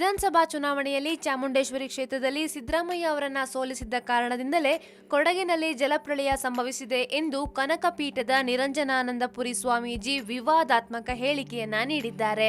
ವಿಧಾನಸಭಾ ಚುನಾವಣೆಯಲ್ಲಿ ಚಾಮುಂಡೇಶ್ವರಿ ಕ್ಷೇತ್ರದಲ್ಲಿ ಸಿದ್ದರಾಮಯ್ಯ ಅವರನ್ನ ಸೋಲಿಸಿದ್ದ ಕಾರಣದಿಂದಲೇ ಕೊಡಗಿನಲ್ಲಿ ಜಲಪ್ರಳಯ ಸಂಭವಿಸಿದೆ ಎಂದು ಕನಕಪೀಠದ ನಿರಂಜನಾನಂದಪುರಿ ಸ್ವಾಮೀಜಿ ವಿವಾದಾತ್ಮಕ ಹೇಳಿಕೆಯನ್ನ ನೀಡಿದ್ದಾರೆ.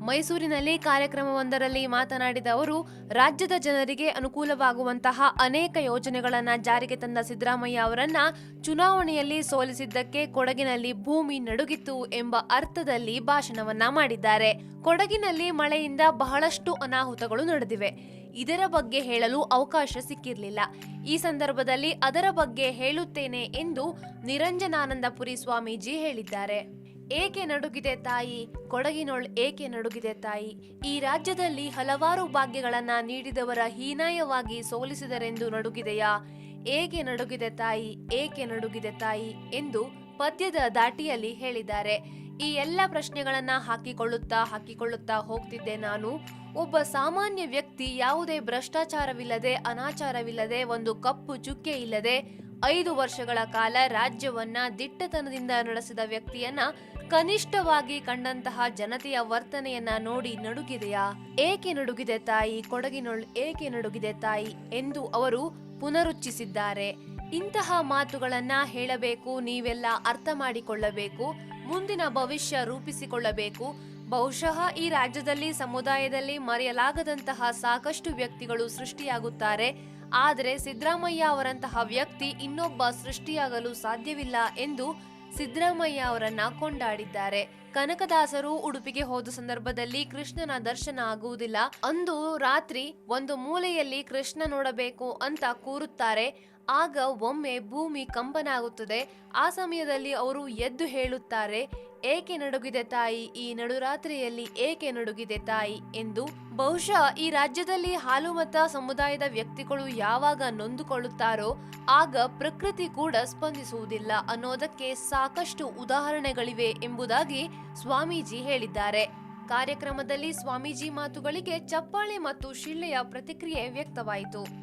ಮೈಸೂರಿನಲ್ಲಿ ಕಾರ್ಯಕ್ರಮವೊಂದರಲ್ಲಿ ಮಾತನಾಡಿದ ಅವರು, ರಾಜ್ಯದ ಜನರಿಗೆ ಅನುಕೂಲವಾಗುವಂತಹ ಅನೇಕ ಯೋಜನೆಗಳನ್ನು ಜಾರಿಗೆ ತಂದ ಸಿದ್ದರಾಮಯ್ಯ ಅವರನ್ನ ಚುನಾವಣೆಯಲ್ಲಿ ಸೋಲಿಸಿದ್ದಕ್ಕೆ ಕೊಡಗಿನಲ್ಲಿ ಭೂಮಿ ನಡುಗಿತು ಎಂಬ ಅರ್ಥದಲ್ಲಿ ಭಾಷಣವನ್ನ ಮಾಡಿದ್ದಾರೆ. ಕೊಡಗಿನಲ್ಲಿ ಮಳೆಯಿಂದ ಬಹಳಷ್ಟು ಅನಾಹುತಗಳು ನಡೆದಿವೆ. ಇದರ ಬಗ್ಗೆ ಹೇಳಲು ಅವಕಾಶ ಸಿಕ್ಕಿರಲಿಲ್ಲ. ಈ ಸಂದರ್ಭದಲ್ಲಿ ಅದರ ಬಗ್ಗೆ ಹೇಳುತ್ತೇನೆ ಎಂದು ನಿರಂಜನಾನಂದಪುರಿ ಸ್ವಾಮೀಜಿ ಹೇಳಿದ್ದಾರೆ. ಏಕೆ ನಡುಗಿದೆ ತಾಯಿ? ಕೊಡಗಿನೊಳ್ ಏಕೆ ನಡುಗಿದೆ ತಾಯಿ? ಈ ರಾಜ್ಯದಲ್ಲಿ ಹಲವಾರು ಭಾಗ್ಯಗಳನ್ನ ನೀಡಿದವರ ಹೀನಾಯವಾಗಿ ಸೋಲಿಸಿದರೆಂದು ನಡುಗಿದೆಯಾ? ಏಕೆ ನಡುಗಿದೆ ತಾಯಿ? ಏಕೆ ನಡುಗಿದೆ ತಾಯಿ? ಎಂದು ಪದ್ಯದ ದಾಟಿಯಲ್ಲಿ ಹೇಳಿದ್ದಾರೆ. ಈ ಎಲ್ಲ ಪ್ರಶ್ನೆಗಳನ್ನ ಹಾಕಿಕೊಳ್ಳುತ್ತಾ ಹಾಕಿಕೊಳ್ಳುತ್ತಾ ಹೋಗ್ತಿದ್ದೆ ನಾನು. ಒಬ್ಬ ಸಾಮಾನ್ಯ ವ್ಯಕ್ತಿ ಯಾವುದೇ ಭ್ರಷ್ಟಾಚಾರವಿಲ್ಲದೆ, ಅನಾಚಾರವಿಲ್ಲದೆ, ಒಂದು ಕಪ್ಪು ಚುಕ್ಕೆ ಇಲ್ಲದೆ ಐದು ವರ್ಷಗಳ ಕಾಲ ರಾಜ್ಯವನ್ನ ದಿಟ್ಟತನದಿಂದ ನಡೆಸಿದ ವ್ಯಕ್ತಿಯನ್ನ ಕನಿಷ್ಠವಾಗಿ ಕಂಡಂತಹ ಜನತೆಯ ವರ್ತನೆಯನ್ನ ನೋಡಿ ನಡುಗಿದೆಯಾ? ಏಕೆ ನಡುಗಿದೆ ತಾಯಿ? ಕೊಡಗಿನೊಳ್ ಏಕೆ ನಡುಗಿದೆ ತಾಯಿ? ಎಂದು ಅವರು ಪುನರುಚ್ಚಿಸಿದ್ದಾರೆ ಇಂತಹ ಮಾತುಗಳನ್ನ ಹೇಳಬೇಕು, ನೀವೆಲ್ಲ ಅರ್ಥ ಮಾಡಿಕೊಳ್ಳಬೇಕು, ಮುಂದಿನ ಭವಿಷ್ಯ ರೂಪಿಸಿಕೊಳ್ಳಬೇಕು. ಬಹುಶಃ ಈ ರಾಜ್ಯದಲ್ಲಿ, ಸಮುದಾಯದಲ್ಲಿ ಮರೆಯಲಾಗದಂತಹ ಸಾಕಷ್ಟು ವ್ಯಕ್ತಿಗಳು ಸೃಷ್ಟಿಯಾಗುತ್ತಾರೆ. ಆದರೆ ಸಿದ್ದರಾಮಯ್ಯ ಅವರಂತಹ ವ್ಯಕ್ತಿ ಇನ್ನೊಬ್ಬ ಸೃಷ್ಟಿಯಾಗಲು ಸಾಧ್ಯವಿಲ್ಲ ಎಂದು ಸಿದ್ದರಾಮಯ್ಯ ಅವರನ್ನ ಕೊಂಡಾಡಿದ್ದಾರೆ. ಕನಕದಾಸರು ಉಡುಪಿಗೆ ಹೋದ ಸಂದರ್ಭದಲ್ಲಿ ಕೃಷ್ಣನ ದರ್ಶನ ಆಗುವುದಿಲ್ಲ. ಅಂದು ರಾತ್ರಿ ಒಂದು ಮೂಲೆಯಲ್ಲಿ ಕೃಷ್ಣ ನೋಡಬೇಕು ಅಂತ ಕೂರುತ್ತಾರೆ. ಆಗ ಒಮ್ಮೆ ಭೂಮಿ ಕಂಪನಾಗುತ್ತದೆ ಆ ಸಮಯದಲ್ಲಿ ಅವರು ಎದ್ದು ಹೇಳುತ್ತಾರೆ ಏಕೆ ನಡುಗಿದೆ ತಾಯಿ? ಈ ನಡುರಾತ್ರಿಯಲ್ಲಿ ಏಕೆ ನಡುಗಿದೆ ತಾಯಿ? ಎಂದು ಬಹುಶಃ ಈ ರಾಜ್ಯದಲ್ಲಿ ಹಾಲುಮತ ಸಮುದಾಯದ ವ್ಯಕ್ತಿಗಳು ಯಾವಾಗ ನೊಂದುಕೊಳ್ಳುತ್ತಾರೋ ಆಗ ಪ್ರಕೃತಿ ಕೂಡ ಸ್ಪಂದಿಸುವುದಿಲ್ಲ ಅನ್ನೋದಕ್ಕೆ ಸಾಕಷ್ಟು ಉದಾಹರಣೆಗಳಿವೆ ಎಂಬುದಾಗಿ ಸ್ವಾಮೀಜಿ ಹೇಳಿದ್ದಾರೆ. ಕಾರ್ಯಕ್ರಮದಲ್ಲಿ ಸ್ವಾಮೀಜಿ ಮಾತುಗಳಿಗೆ ಚಪ್ಪಾಳೆ ಮತ್ತು ಶಿಳ್ಳೆಯ ಪ್ರತಿಕ್ರಿಯೆ ವ್ಯಕ್ತವಾಯಿತು.